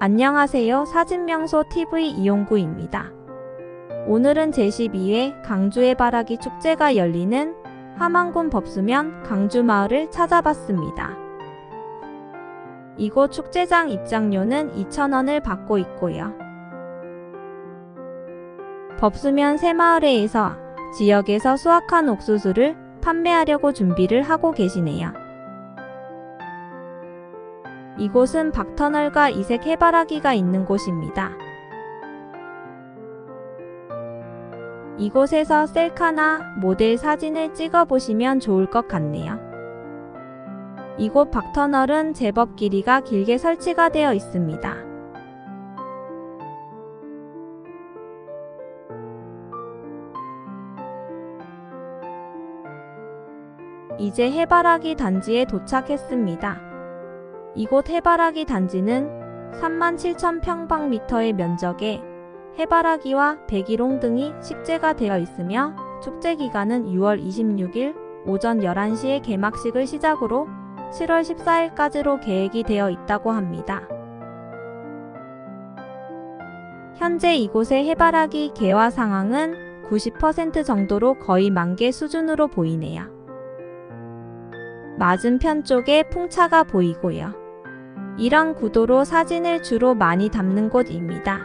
안녕하세요. 사진명소 TV 이용구입니다. 오늘은 제12회 강주의 바라기 축제가 열리는 함안군 법수면 강주마을을 찾아봤습니다. 이곳 축제장 입장료는 2,000원을 받고 있고요. 법수면 새마을회에서 지역에서 수확한 옥수수를 판매하려고 준비를 하고 계시네요. 이곳은 박터널과 이색 해바라기가 있는 곳입니다. 이곳에서 셀카나 모델 사진을 찍어 보시면 좋을 것 같네요. 이곳 박터널은 제법 길이가 길게 설치가 되어 있습니다. 이제 해바라기 단지에 도착했습니다. 이곳 해바라기 단지는 37,000평방미터의 면적에 해바라기와 백일홍 등이 식재가 되어 있으며 축제 기간은 6월 26일 오전 11시에 개막식을 시작으로 7월 14일까지로 계획이 되어 있다고 합니다. 현재 이곳의 해바라기 개화 상황은 90% 정도로 거의 만개 수준으로 보이네요. 맞은편 쪽에 풍차가 보이고요. 이런 구도로 사진을 주로 많이 담는 곳입니다.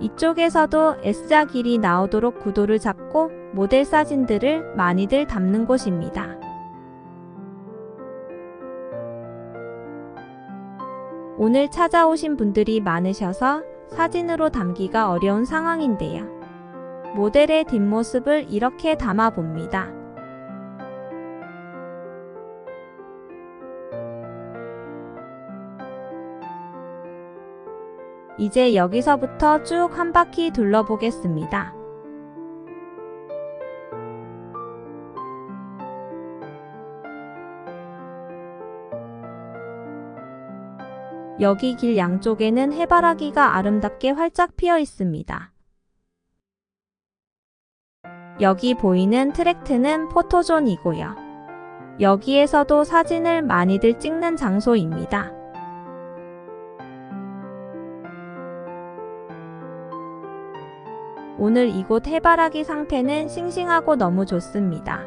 이쪽에서도 S자 길이 나오도록 구도를 잡고 모델 사진들을 많이들 담는 곳입니다. 오늘 찾아오신 분들이 많으셔서 사진으로 담기가 어려운 상황인데요. 모델의 뒷모습을 이렇게 담아 봅니다. 이제 여기서부터 쭉 한 바퀴 둘러보겠습니다. 여기 길 양쪽에는 해바라기가 아름답게 활짝 피어 있습니다. 여기 보이는 트랙트는 포토존이고요. 여기에서도 사진을 많이들 찍는 장소입니다. 오늘 이곳 해바라기 상태는 싱싱하고 너무 좋습니다.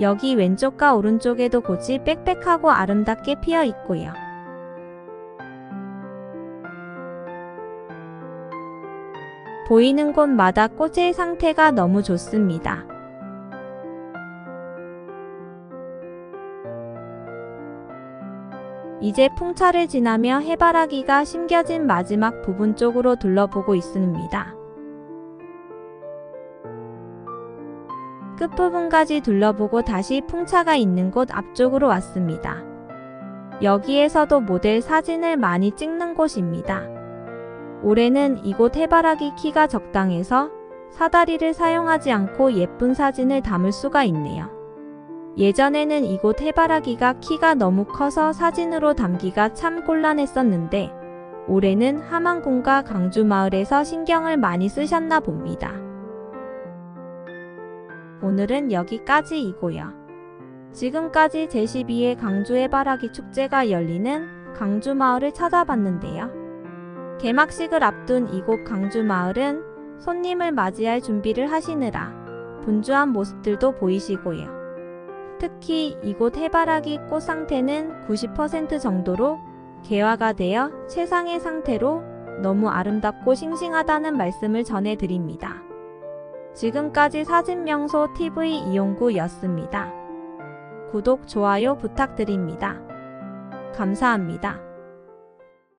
여기 왼쪽과 오른쪽에도 꽃이 빽빽하고 아름답게 피어 있고요. 보이는 곳마다 꽃의 상태가 너무 좋습니다. 이제 풍차를 지나며 해바라기가 심겨진 마지막 부분 쪽으로 둘러보고 있습니다. 끝부분까지 둘러보고 다시 풍차가 있는 곳 앞쪽으로 왔습니다. 여기에서도 모델 사진을 많이 찍는 곳입니다. 올해는 이곳 해바라기 키가 적당해서 사다리를 사용하지 않고 예쁜 사진을 담을 수가 있네요. 예전에는 이곳 해바라기가 키가 너무 커서 사진으로 담기가 참 곤란했었는데 올해는 함안군과 강주마을에서 신경을 많이 쓰셨나 봅니다. 오늘은 여기까지이고요. 지금까지 제12회 강주 해바라기 축제가 열리는 강주마을을 찾아봤는데요. 개막식을 앞둔 이곳 강주마을은 손님을 맞이할 준비를 하시느라 분주한 모습들도 보이시고요. 특히 이곳 해바라기 꽃 상태는 90% 정도로 개화가 되어 최상의 상태로 너무 아름답고 싱싱하다는 말씀을 전해드립니다. 지금까지 사진명소 TV 이용구였습니다. 구독, 좋아요 부탁드립니다. 감사합니다.